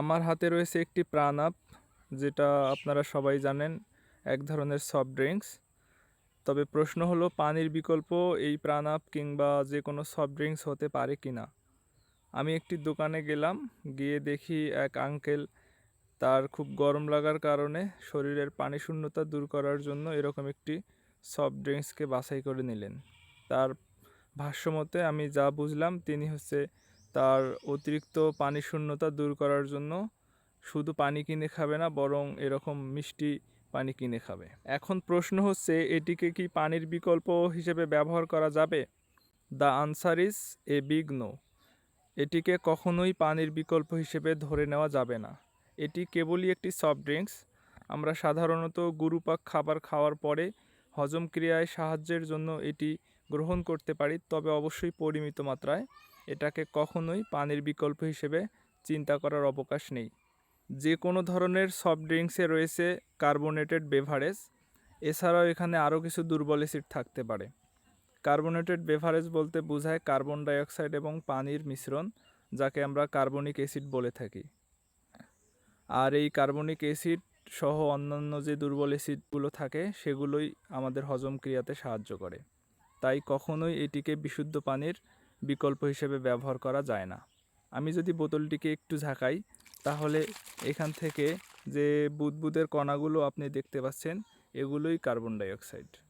আমার হাতে রয়েছে একটি প্রাণ আপ যেটা আপনারা সবাই জানেন, এক ধরনের সফট ড্রিঙ্কস তবে প্রশ্ন হলো, পানির বিকল্প এই প্রাণ আপ কিংবা যে কোনো সফট ড্রিঙ্কস হতে পারে কি না? আমি একটি দোকানে গেলাম, গিয়ে দেখি এক আঙ্কেল তার খুব গরম লাগার কারণে শরীরের পানি শূন্যতা দূর করার জন্য এরকম একটি সফট ড্রিঙ্কসকে বাছাই করে নিলেন। তার ভাষ্যমতে আমি যা বুঝলাম, তিনি হচ্ছে তার অতিরিক্ত পানি শূন্যতা দূর করার জন্য শুধু পানি কিনে খাবে না, বরং এরকম মিষ্টি পানি কিনে খাবে। এখন প্রশ্ন হচ্ছে, এটিকে কি পানির বিকল্প হিসেবে ব্যবহার করা যাবে? The answer is a big no. এটিকে কখনোই পানির বিকল্প হিসেবে ধরে নেওয়া যাবে না। এটি কেবলই একটি সফট ড্রিঙ্কস। আমরা সাধারণত গুরুপাক খাবার খাওয়ার পরে হজম ক্রিয়ায় সাহায্যের জন্য এটি গ্রহণ করতে পারি, তবে অবশ্যই পরিমিত মাত্রায়। এটাকে কখনোই পানির বিকল্প হিসেবে চিন্তা করার অবকাশ নেই। যে কোনো ধরনের সফট ড্রিঙ্কসে রয়েছে কার্বোনেটেড বেভারেজ, এছাড়াও এখানে আরও কিছু দুর্বল অ্যাসিড থাকতে পারে। কার্বোনেটেড বেভারেজ বলতে বোঝায় কার্বন ডাইঅক্সাইড এবং পানির মিশ্রণ, যাকে আমরা কার্বনিক অ্যাসিড বলে থাকি। আর এই কার্বনিক অ্যাসিড সহ অন্যান্য যে দুর্বল অ্যাসিডগুলো থাকে, সেগুলোই আমাদের হজম ক্রিয়াতে সাহায্য করে। তাই কখনোই এটিকে বিশুদ্ধ পানির বিকল্প হিসেবে ব্যবহার করা যায় না। আমি যদি বোতলটিকে একটু ঝাঁকাই, তাহলে এখান থেকে যে বুদবুদের কণাগুলো আপনি দেখতে পাচ্ছেন, এগুলোই কার্বন ডাইঅক্সাইড।